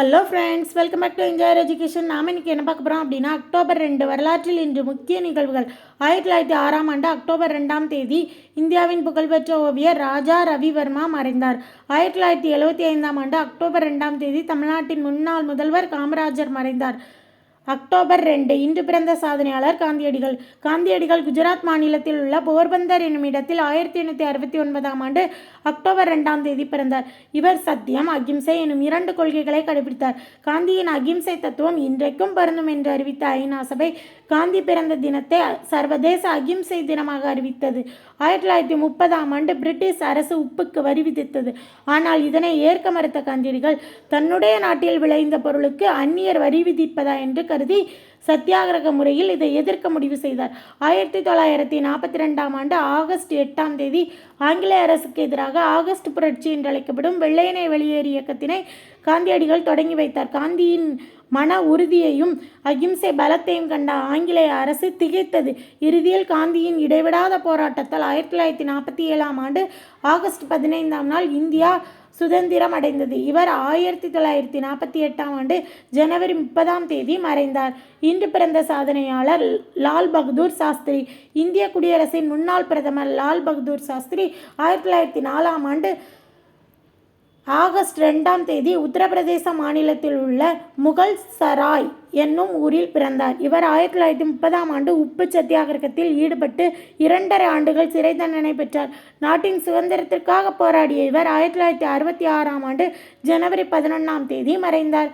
Hello friends welcome back to enjoyer education நாம் இன்றைக்கி என்ன பார்க்க போகிறோம் அப்படின்னா அக்டோபர் ரெண்டு வரலாற்றில் இன்று முக்கிய நிகழ்வுகள். ஆயிரத்தி தொள்ளாயிரத்தி ஆறாம் ஆண்டு அக்டோபர் ரெண்டாம் தேதி இந்தியாவின் புகழ்பெற்ற ஓவியர் ராஜா ரவிவர்மா மறைந்தார். ஆயிரத்தி தொள்ளாயிரத்தி எழுபத்தி ஐந்தாம் ஆண்டு அக்டோபர் ரெண்டாம் தேதி தமிழ்நாட்டின் முன்னாள் முதல்வர் காமராஜர் மறைந்தார். அக்டோபர் ரெண்டு. இன்று பிறந்த சாதனையாளர் காந்தியடிகள். காந்தியடிகள் குஜராத் மாநிலத்தில் உள்ள போர்பந்தர் என்னும் இடத்தில் ஆயிரத்தி எண்ணூற்றி அறுபத்தி ஒன்பதாம் ஆண்டு அக்டோபர் ரெண்டாம் தேதி பிறந்தார். இவர் சத்தியம் அகிம்சை எனும் இரண்டு கொள்கைகளை கடைபிடித்தார் காந்தியின் அகிம்சை தத்துவம் இன்றைக்கும் பொருந்தும் என்று அறிவித்த ஐநா சபை காந்தி பிறந்த தினத்தை சர்வதேச அகிம்சை தினமாக அறிவித்தது. ஆயிரத்தி தொள்ளாயிரத்தி முப்பதாம் ஆண்டு பிரிட்டிஷ் அரசு உப்புக்கு வரி விதித்தது. ஆனால் இதனை ஏற்க மறுத்த காந்தியடிகள் தன்னுடைய நாட்டில் விளைந்த பொருளுக்கு அந்நியர் வரி விதிப்பதா என்று கருதி சத்தியாகிரக முறையில் இதை எதிர்க்க முடிவு செய்தார். ஆயிரத்தி தொள்ளாயிரத்தி நாற்பத்தி ரெண்டாம் ஆண்டு ஆகஸ்ட் எட்டாம் தேதி ஆங்கிலேய அரசுக்கு எதிராக ஆகஸ்ட் புரட்சி என்று அழைக்கப்படும் வெள்ளையனை வெளியேறு இயக்கத்தினை காந்தியடிகள் தொடங்கி வைத்தார். காந்தியின் மன உறுதியையும் அகிம்சை பலத்தையும் கண்ட ஆங்கிலேய அரசு திகைத்தது. இறுதியில் காந்தியின் இடைவிடாத போராட்டத்தால் ஆயிரத்தி தொள்ளாயிரத்தி நாற்பத்தி ஏழாம் ஆண்டு ஆகஸ்ட் பதினைந்தாம் நாள் இந்தியா சுதந்திரம் அடைந்தது இவர் ஆயிரத்தி தொள்ளாயிரத்தி நாற்பத்தி எட்டாம் ஆண்டு ஜனவரி முப்பதாம் தேதி மறைந்தார். இன்று பிறந்த சாதனையாளர் லால் பகதூர் சாஸ்திரி. இந்திய குடியரசின் முன்னாள் பிரதமர் லால் பகதூர் சாஸ்திரி ஆயிரத்தி தொள்ளாயிரத்தி நாலாம் ஆண்டு ஆகஸ்ட் ரெண்டாம் தேதி உத்தரப்பிரதேச மாநிலத்தில் உள்ள முகல் சராய் என்னும் ஊரில் பிறந்தார். இவர் ஆயிரத்தி தொள்ளாயிரத்தி முப்பதாம் ஆண்டு உப்பு சத்தியாகிரகத்தில் ஈடுபட்டு இரண்டரை ஆண்டுகள் சிறை தண்டனை பெற்றார். நாட்டின் சுதந்திரத்திற்காக போராடிய இவர் ஆயிரத்தி தொள்ளாயிரத்தி அறுபத்தி ஆறாம் ஆண்டு ஜனவரி பதினொன்றாம் தேதி மறைந்தார்.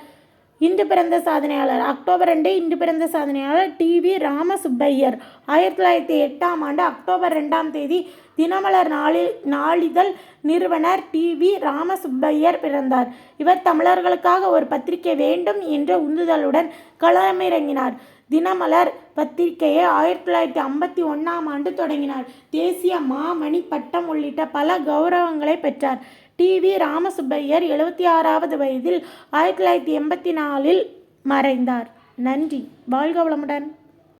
இன்று பிறந்த சாதனையாளர். அக்டோபர் ரெண்டு இன்று பிறந்த சாதனையாளர் டிவி ராமசுப்பையர். ஆயிரத்தி தொள்ளாயிரத்தி எட்டாம் ஆண்டு அக்டோபர் ரெண்டாம் தேதி தினமலர் நாளில் நாளிதழ் நிறுவனர் டிவி ராமசுப்பையர் பிறந்தார். இவர் தமிழர்களுக்காக ஒரு பத்திரிகை வேண்டும் என்ற உந்துதலுடன் களமிறங்கினார். தினமலர் பத்திரிகையை ஆயிரத்தி தொள்ளாயிரத்தி ஐம்பத்தி ஒன்றாம் ஆண்டு தொடங்கினார். தேசிய மாமணி பட்டம் உள்ளிட்ட பல கௌரவங்களை பெற்றார். டி. வி. ராமசுப்பையர் எழுபத்தி ஆறாவது வயதில் ஆயிரத்தி தொள்ளாயிரத்தி எண்பத்தி நாலில் மறைந்தார். நன்றி. வாழ்க வளமுடன்.